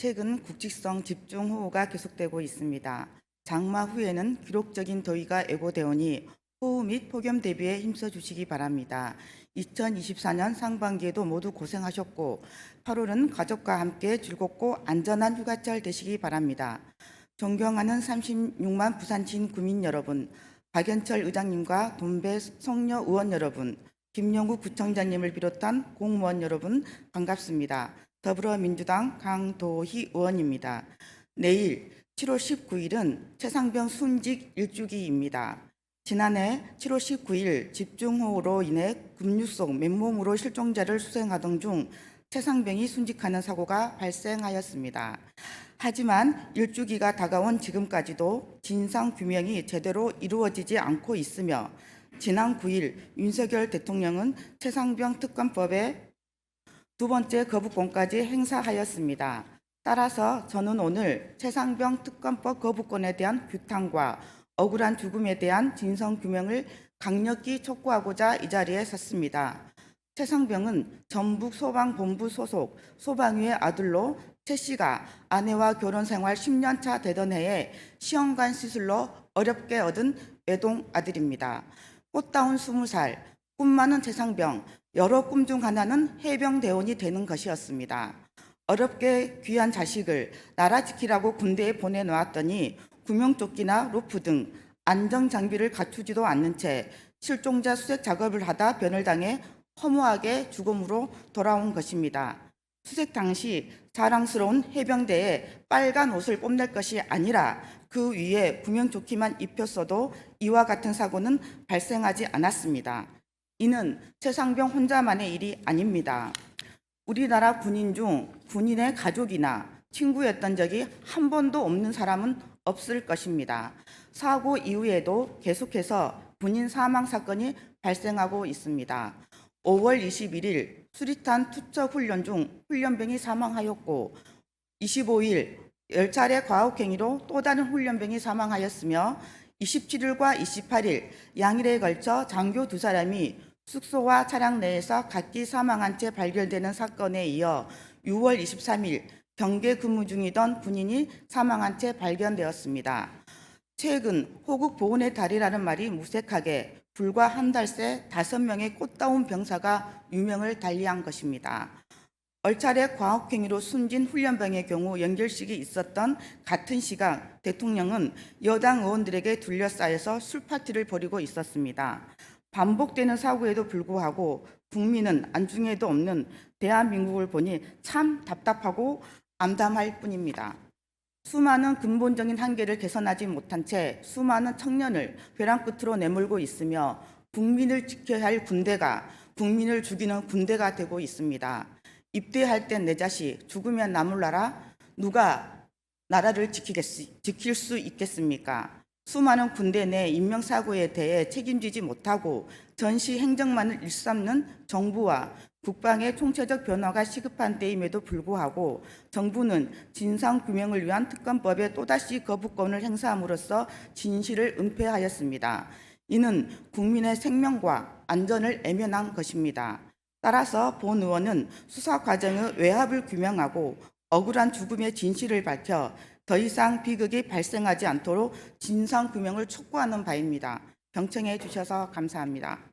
최근 국직성 집중호우가 계속되고 있습니다. 장마 후에는 기록적인 더위가 예고되오니 호우 및 폭염 대비에 힘써 주시기 바랍니다. 2024년 상반기에도 모두 고생하셨고 8월은 가족과 함께 즐겁고 안전한 휴가철 되시기 바랍니다. 존경하는 36만 부산시 구민 여러분, 박연철 의장님과 돈배 성녀 의원 여러분, 김영구 구청장님을 비롯한 공무원 여러분 반갑습니다. 더불어민주당 강도희 의원입니다. 내일 7월 19일은 최상병 순직 일주기입니다. 지난해 7월 19일 집중호우로 인해 급류 속 맨몸으로 실종자를 수행하던 중 최상병이 순직하는 사고가 발생하였습니다. 하지만 일주기가 다가온 지금까지도 진상 규명이 제대로 이루어지지 않고 있으며 지난 9일 윤석열 대통령은 최상병 특검법에 두 번째 거부권까지 행사하였습니다. 따라서 저는 오늘 최상병 특검법 거부권에 대한 규탄과 억울한 죽음에 대한 진상 규명을 강력히 촉구하고자 이 자리에 섰습니다. 최상병은 전북 소방본부 소속 소방위의 아들로 최 씨가 아내와 결혼 생활 10년 차 되던 해에 시험관 시술로 어렵게 얻은 외동 아들입니다. 꽃다운 20살, 꿈 많은 최상병, 여러 꿈 중 하나는 해병대원이 되는 것이었습니다. 어렵게 귀한 자식을 나라 지키라고 군대에 보내놓았더니 구명조끼나 로프 등 안정 장비를 갖추지도 않는 채 실종자 수색 작업을 하다 변을 당해 허무하게 죽음으로 돌아온 것입니다. 수색 당시 자랑스러운 해병대에 빨간 옷을 뽐낼 것이 아니라 그 위에 구명조끼만 입혔어도 이와 같은 사고는 발생하지 않았습니다. 이는 최상병 혼자만의 일이 아닙니다. 우리나라 군인 중 군인의 가족이나 친구였던 적이 한 번도 없는 사람은 없을 것입니다. 사고 이후에도 계속해서 군인 사망 사건이 발생하고 있습니다. 5월 21일 수리탄 투척 훈련 중 훈련병이 사망하였고 25일 10차례 과학행위로 또 다른 훈련병이 사망하였으며 27일과 28일 양일에 걸쳐 장교 두 사람이 숙소와 차량 내에서 각기 사망한 채 발견되는 사건에 이어 6월 23일 경계 근무 중이던 군인이 사망한 채 발견되었습니다. 최근 호국 보훈의 달이라는 말이 무색하게 불과 한 달 새 다섯 명의 꽃다운 병사가 유명을 달리한 것입니다. 얼차례 과학행위로 숨진 훈련병의 경우 연결식이 있었던 같은 시각 대통령은 여당 의원들에게 둘러싸여서 술파티를 벌이고 있었습니다. 반복되는 사고에도 불구하고 국민은 안중에도 없는 대한민국을 보니 참 답답하고 암담할 뿐입니다. 수많은 근본적인 한계를 개선하지 못한 채 수많은 청년을 벼랑 끝으로 내몰고 있으며 국민을 지켜야 할 군대가 국민을 죽이는 군대가 되고 있습니다. 입대할 땐 내 자식, 죽으면 나 몰라라 누가 나라를 지키겠, 지킬 수 있겠습니까? 수많은 군대 내 인명사고에 대해 책임지지 못하고 전시 행정만을 일삼는 정부와 국방의 총체적 변화가 시급한 때임에도 불구하고 정부는 진상규명을 위한 특검법에 또다시 거부권을 행사함으로써 진실을 은폐하였습니다. 이는 국민의 생명과 안전을 애면한 것입니다. 따라서 본 의원은 수사 과정의 외압을 규명하고 억울한 죽음의 진실을 밝혀 더 이상 비극이 발생하지 않도록 진상 규명을 촉구하는 바입니다. 경청해 주셔서 감사합니다.